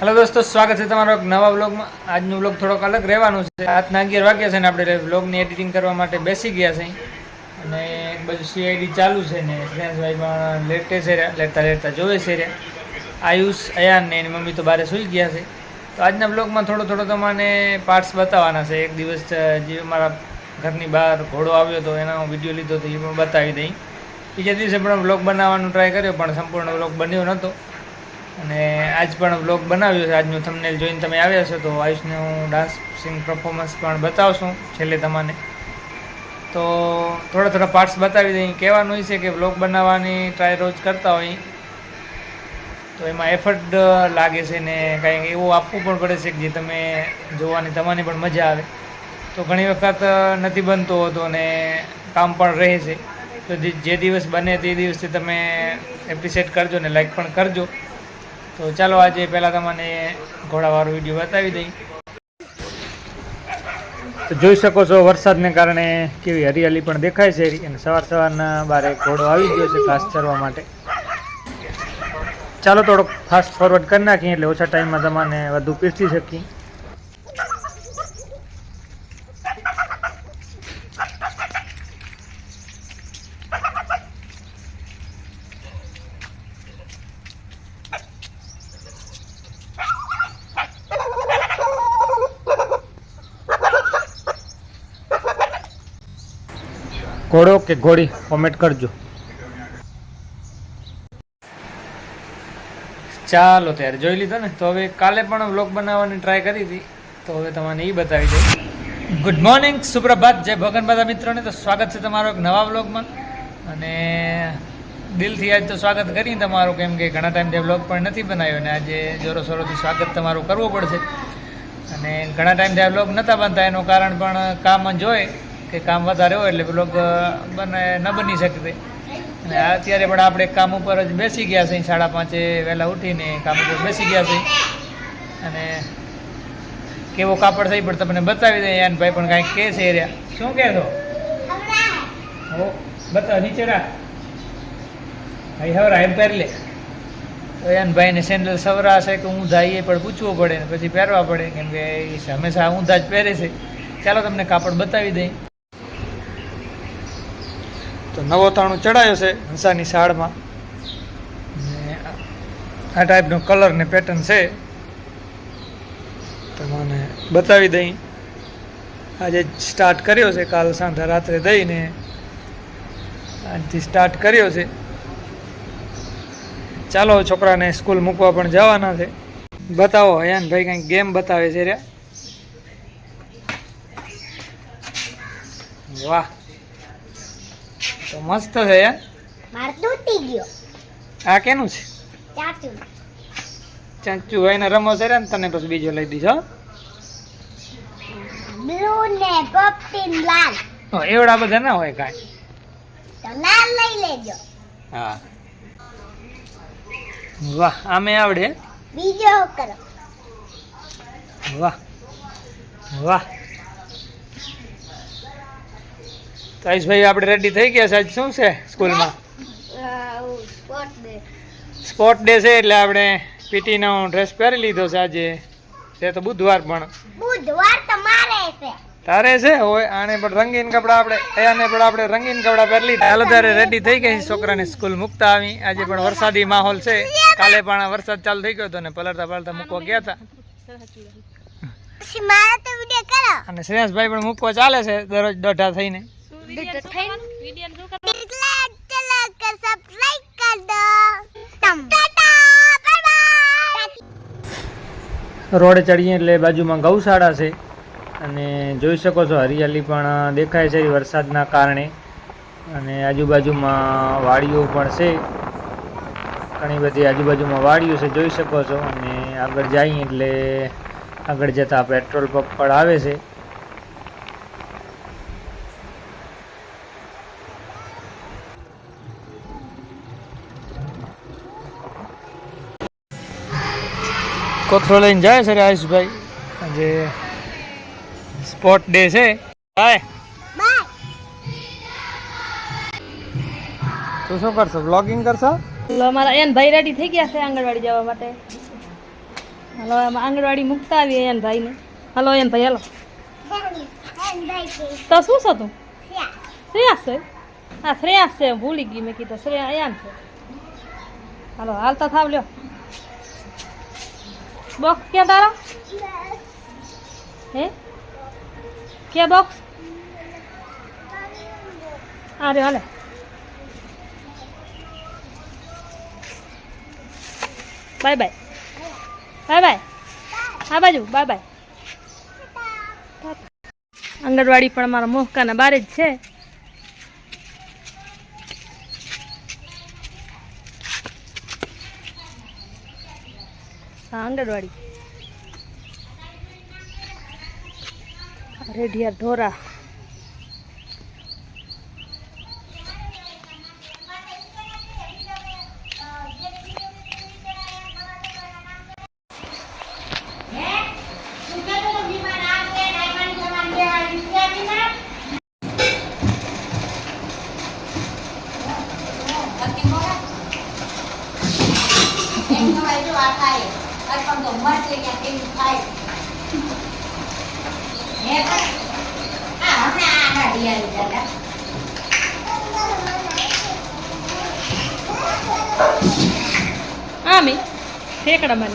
Hello દોસ્તો, સ્વાગત છે તમારો એક નવા બ્લોગમાં આજનો બ્લોગ થોડોક અલગ રહેવાનું છે. રાતના અગિયાર વાગ્યા છે ને આપણે બ્લોગની એડિટિંગ કરવા માટે બેસી ગયા છે. અને એક બાજુ સીઆઈડી ચાલુ છે ને શ્રેયાંશભાઈ પણ લેટે છે લેટતા લેટતા જોવે છે આયુષ, અયાન ને એની મમ્મી તો બારે સૂઈ ગયા છે. તો આજના બ્લોગમાં થોડો થોડો તમને પાર્ટ્સ બતાવવાના છે. એક દિવસ જે મારા ઘરની બહાર ઘોડો આવ્યો હતો એનો વીડિયો લીધો હતો એ પણ બતાવી દઈ. બીજા દિવસે પણ બ્લોગ બનાવવાનો ટ્રાય કર્યો, પણ સંપૂર્ણ બ્લોગ બન્યો નહોતો અને આજ પણ બ્લોગ બનાવ્યો છે. આજનું થંબનેલ જોઈને તમે આવ્યા છો તો આયુષને હું ડાન્સિંગ પરફોર્મન્સ પણ બતાવશું છેલ્લે તમને. તો થોડા થોડા પાર્ટ્સ બતાવી દઈ કહેવાનું છે કે બ્લોગ બનાવવાની ટ્રાય રોજ કરતા હોય. તો એમાં એફર્ટ લાગે છે ને કાંઈક એવું આપવું પણ પડે છે કે જે તમે જોવાની તમારી પણ મજા આવે. તો ઘણી વખત નથી બનતો હતો અને કામ પણ રહે છે. તો જે દિવસ બને તે દિવસે તમે એપ્રિશિએટ કરજો ને લાઈક પણ કરજો. તો ચાલો આજે પહેલાં તમને ઘોડાવાળો વીડિયો બતાવી દઈ. તો જોઈ શકો છો વરસાદને કારણે કેવી હરિયાળી પણ દેખાય છે અને સવાર સવારના બારે ઘોડો આવી ગયો છે ઘાસ ચરવા માટે. ચાલો થોડોક ફાસ્ટ ફોરવર્ડ કરી નાખીએ એટલે ઓછા ટાઈમમાં તમને વધુ પીરસી શકીએ. ઘોડો કે ઘોડી, કોમેન્ટ કરજો. ચાલો ત્યારે જોઈ લીધો ને? તો હવે કાલે પણ વ્લોગ બનાવવાની ટ્રાય કરી હતી. તો હવે તમને એ બતાવી દઉં. ગુડ મોર્નિંગ સુપ્રભાત, જય ભગન બધા મિત્રોને. તો સ્વાગત છે તમારો એક નવા વ્લોગમાં. અને દિલથી આજ તો સ્વાગત કરી તમારું, કેમ કે ઘણા ટાઈમથી વ્લોગ પણ નથી બનાવ્યો અને આજે જોરો સોરોથી સ્વાગત તમારું કરવું પડશે. અને ઘણા ટાઈમથી આ વ્લોગ નહોતા બનતા, એનું કારણ પણ કામ જ હોય. કે કામ વધારે હોય એટલે વ્લોગ બને ન બની શકતે અને અત્યારે પણ આપણે કામ ઉપર જ બેસી ગયા છે સાડા પાંચે વહેલા ઉઠીને કામ ઉપર બેસી ગયા છે અને કેવો કાપડ થઈ પણ તમને બતાવી દઈએ. યાન ભાઈ પણ કાંઈક કહે છે એરિયા શું કહે છો? હો બતા નીચે રાખ ભાઈ, હવે એમ પહેરી લે. તો યાન ભાઈને સેન્ડલ સવરા છે કે ઊંધા એ પણ પૂછવું પડે ને પછી પહેરવા પડે, કેમ કે હંમેશા ઊંધા જ પહેરે છે. ચાલો તમને કાપડ બતાવી દઈ તો નવો તાણું ચડાયો છે હંસાની શાળમાં. ને આ ટાઈપનો કલર ને પેટર્ન છે. તમને બતાવી દઈ. આજે સ્ટાર્ટ કર્યો છે, કાલ સાંજે રાત્રે દઈને આજથી સ્ટાર્ટ કર્યો છે. ચાલો, છોકરાને સ્કૂલ મૂકવા પણ જવાના છે. બતાવો હયાન ભાઈ કંઈક ગેમ બતાવે છે રહ્યા વાહ. તો મસ્ત છે યાર માર તૂટી ગયો. આ કેનું છે? ચાચુ. ચાંચુ ભાઈને રમો છે ને તને પછી બીજો લઈ દીધો બ્લુ ને પોપટીન લાલ. હો એવડા બધા ના હોય કાંઈ. તો લાલ લઈ લેજો. હા. વાહ આમે આવડે. બીજો કરો. વાહ વાહ તો આયુષભાઈ આપણે રેડી થઈ ગયા છે આજ શું છે સ્કૂલમાં? સ્પોર્ટ ડે છે એટલે આપણે પીટીનો ડ્રેસ પહેરી લીધો છે આજે. છે તો બુધવાર પણ. બુધવાર તમારે છે. તારે છે? હોય આને પણ રંગીન કપડા આપણે આને પણ આપણે રંગીન કપડાં પહેરી લીધા. હાલ ત્યારે રેડી થઈ ગઈ. છોકરાને સ્કૂલ મૂકતા આવી. આજે પણ વરસાદી માહોલ છે. કાલે પણ વરસાદ ચાલુ થઈ ગયો હતો ને પલળતા પલળતા મૂકવા ગયા હતા. તો અને શ્રેયાસભાઈ પણ મૂકવા ચાલે છે દરરોજ દોઢા થઈને. લાઈક ચલો કર સબસ્ક્રાઇબ કર દો. તમ. ટાટા બાય બાય રોડે ચડીએ એટલે બાજુમાં ગૌશાળા છે. અને જોઈ શકો છો હરિયાળી પણ દેખાય છે વરસાદના કારણે. અને આજુબાજુમાં વાડીઓ પણ છે. ઘણી બધી આજુબાજુમાં વાડીઓ છે જોઈ શકો છો. અને આગળ જઈએ એટલે આગળ જતાં પેટ્રોલ પંપ પણ આવે છે. કોથળો લઈને જાય છે આયુષભાઈ આજે સ્પોટ ડે છે. બાય તું શું કરશો? બ્લોગિંગ કરશો? અમારા એન ભાઈ રેડી થઈ ગયા છે આંગણવાડી જવા માટે. હલો આંગણવાડી મૂકતા આવીએ એન ભાઈને. હલો, એન ભાઈ, હલો. તો શું છો તું? શ્રેયાસ છે? હા, શ્રેયાસ છે ભૂલી ગઈ મેં કીધું, શ્રેયા અયાન છે. હાલો, હાલતા થાવ લ્યો. બોક્સ ક્યાં તારા હે ક્યાં બોક્સ અરે હાલે બાય બાય બાય બાય હા બાજુ. બાય બાય આંગણવાડી પણ અમારા મોહકાના બારે જ છે. હા આંગણવાડી. રેઢિયા ઢોરા. હા ఎక్కడ మరి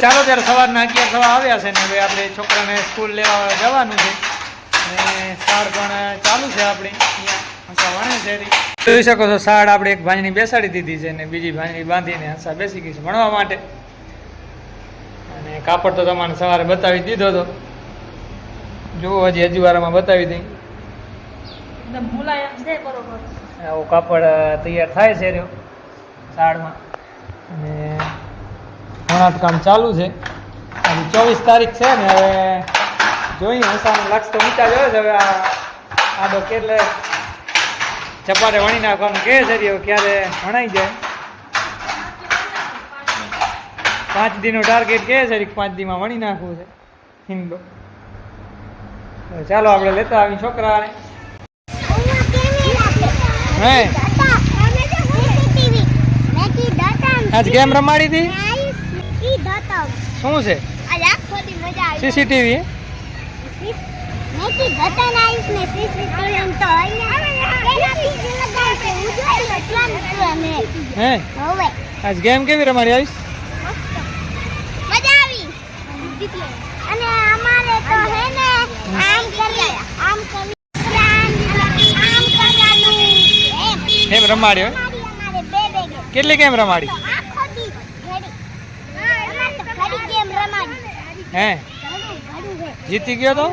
ચાલો ત્યારે સવારના અગિયાર સવા આવ્યા છે ને હવે આપણે છોકરાને સ્કૂલ લેવા જવાનું છે અને સાર પણ ચાલુ છે આપણે, અહીંયા. જોઈ શકો છો સાડ આપણે એક ભાંજણી બેસાડી દીધી છે ને બીજી ભાંજણી બાંધીને હંસા બેસી ગઈ છે ભણવા માટે. અને કાપડ તો તમારે સવારે બતાવી દીધો હતો જુઓ હજી હજી વારમાં બતાવી દઈ. આવું કાપડ તૈયાર થાય છે રહ્યો શાળમાં અને ઘણા કામ ચાલુ છે. ચોવીસ તારીખ છે ને હવે જોઈએ હંસાનો લક્ષ તો ઊંચા જોયો છે. હવે આ આડો કેટલે ચપાટે વણી નાખવાનું કે છે રહ્યો ક્યારે વણાઈ જાય. પાંચ દીનો ટાર્ગેટ કે છે પાંચ દીમાં વણી નાખવું છે હિન્દો ચાલો આપણે લેતા આવી છોકરાને. હે? આજ ગેમ રમાડી હતી? શું છે? સીસીટીવી હે? આજ ગેમ કેવી રમાડી આવીશ? મજા આવી. અને અમારે તો હે ને આમ કરી આમ કરી એમ એમ રમાડી હોય? અમારી અમારે બે બે ગેમ કેટલી ગેમ રમાડી? હે? જીતી ગયો તો?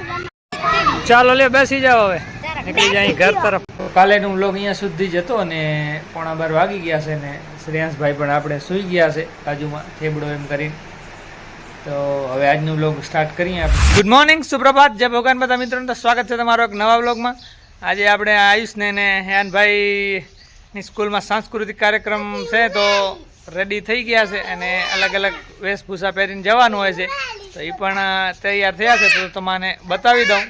ચાલો લે બેસી જાઓ હવે. નીકળી જાય ઘર તરફ. કાલેનું વ્લોગ અહીંયા સુધી જ હતો ને પોણા બાર વાગી ગયા છે ને શ્રેયાંશભાઈ પણ આપણે સૂઈ ગયા છે બાજુમાં થેબડો એમ કરીને. તો હવે આજનું બ્લોગ સ્ટાર્ટ કરીએ આપણે. ગુડ મોર્નિંગ સુપ્રભાત. જય ભગવાન બધા મિત્રોને. સ્વાગત છે તમારો એક નવા બ્લોગમાં આજે આપણે આયુષને ને હેયાનભાઈની સ્કૂલમાં સાંસ્કૃતિક કાર્યક્રમ છે તો રેડી થઈ ગયા છે અને અલગ અલગ વેશભૂષા પહેરીને જવાનું હોય છે. તો એ પણ તૈયાર થયા છે. તો તમને બતાવી દઉં.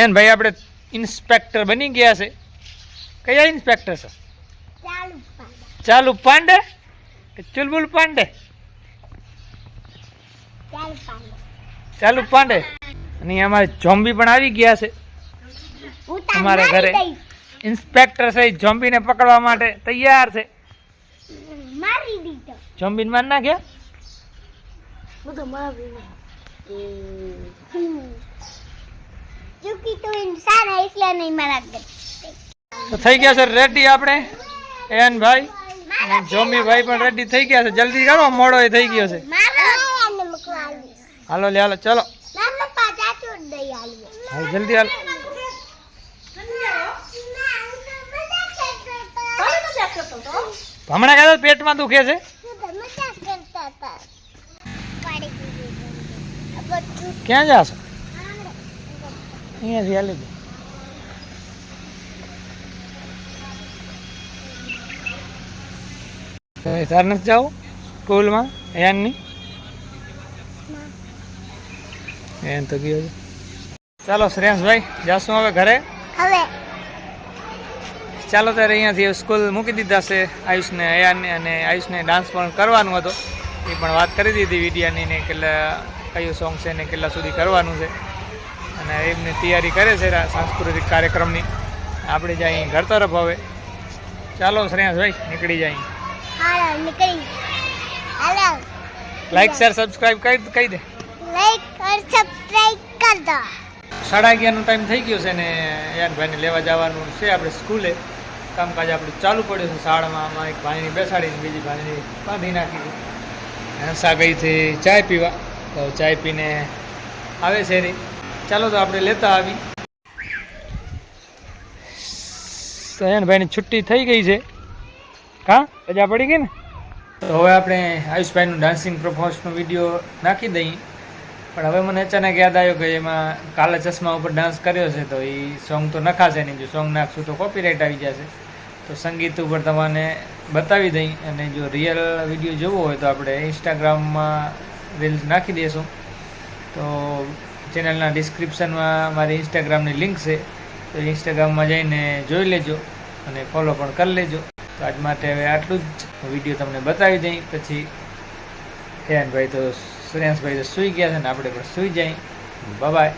એન ભાઈ આપણે ઇન્સ્પેક્ટર બની ગયા છે. કયા ઇન્સ્પેક્ટર છે? ચાલુ પાંડે. ચુલબુલ પાંડે? ચાલુ પાંડે. અને અમારે ઝોમ્બી પણ આવી ગયા છે. અમારા ઘરે ઇન્સ્પેક્ટર છે ઈ ઝોમ્બીને પકડવા માટે તૈયાર છે. ઝોમ્બીને માર નાખ્યા? ચૂકી તો ઇન્સાન હે એટલે નહીં મારા તો થઈ ગયા છે રેડી આપણે? એન ભાઈ? જોમી ભાઈ પણ રેડી થઈ ગયા છે. જલ્દી કરો મોડો એ થઈ ગયો છે. હાલો લે હાલો ચલો. જલ્દી હાલ. હમણાં કહેતો પેટમાં દુખે છે? ક્યાં જાશો? અહીંયાથી હાલી દો. તો નથી જાવ સ્કૂલમાં? યાનની એન તો ગયો ચાલો શ્રેયસભાઈ જાશું હવે ઘરે? હવે. ચાલો ત્યારે અહીંયાથી સ્કૂલ મૂકી દીધા છે આયુષને અયાનને અને આયુષને ડાન્સ પણ કરવાનું હતો. એ પણ વાત કરી દીધી વિડિયાની ને કેટલા કયું સોંગ છે ને કેટલા સુધી કરવાનું છે. અને એમની તૈયારી કરે છે સાંસ્કૃતિક કાર્યક્રમની. આપણે જાય ઘર તરફ હવે. ચાલો શ્રેયાંશભાઈ નીકળી જાય નીકળી. હાલો. લાઈક શેર સબસ્ક્રાઈબ કરી કહી દે. લાઈક ઓર સબસ્ક્રાઇબ કર દો. સાડા અગિયારનો ટાઈમ થઈ ગયો છે ને યાનભાઈને લેવા જવાનું છે આપણે સ્કૂલે. કામકાજ આપણું ચાલુ પડ્યું છે શાળામાં. આમાં એક ભાઈની બેસાડીને બીજી ભાઈની બાંધી નાખી હંસા ગઈ હતી ચાય પીવા. તો ચાય પીને આવે છે રી ચાલો તો આપણે લેતા આવી. સયનભાઈની છુટ્ટી થઈ ગઈ છે. કા રજા પડી ગઈ ને? તો હવે આપણે આયુષભાઈનું ડાન્સિંગ પરફોર્મન્સનો વીડિયો નાખી દઈએ. પણ હવે મને અચાનક યાદ આવ્યો કે એમાં કાલા ચશ્મા ઉપર ડાન્સ કર્યો છે તો એ સોંગ તો નખાશે નહીં. જો સોંગ નાખશું તો કોપીરાઇટ આવી જશે. તો સંગીત ઉપર તમને બતાવી દઈ અને જો રિયલ વીડિયો જોવો હોય તો આપણે ઇન્સ્ટાગ્રામમાં રીલ્સ નાખી દઈશું તો ચેનલના ડિસ્ક્રિપ્શનમાં મારી ઇન્સ્ટાગ્રામની લિંક છે. તો ઇન્સ્ટાગ્રામમાં જઈને જોઈ લેજો અને ફોલો પણ કરી લેજો. તો આજ માટે હવે આટલું જ. વીડિયો તમને બતાવી દઈ. પછી હેનભાઈ તો સુરેશભાઈ તો સૂઈ ગયા છે ને આપણે પણ સૂઈ જાય. બાય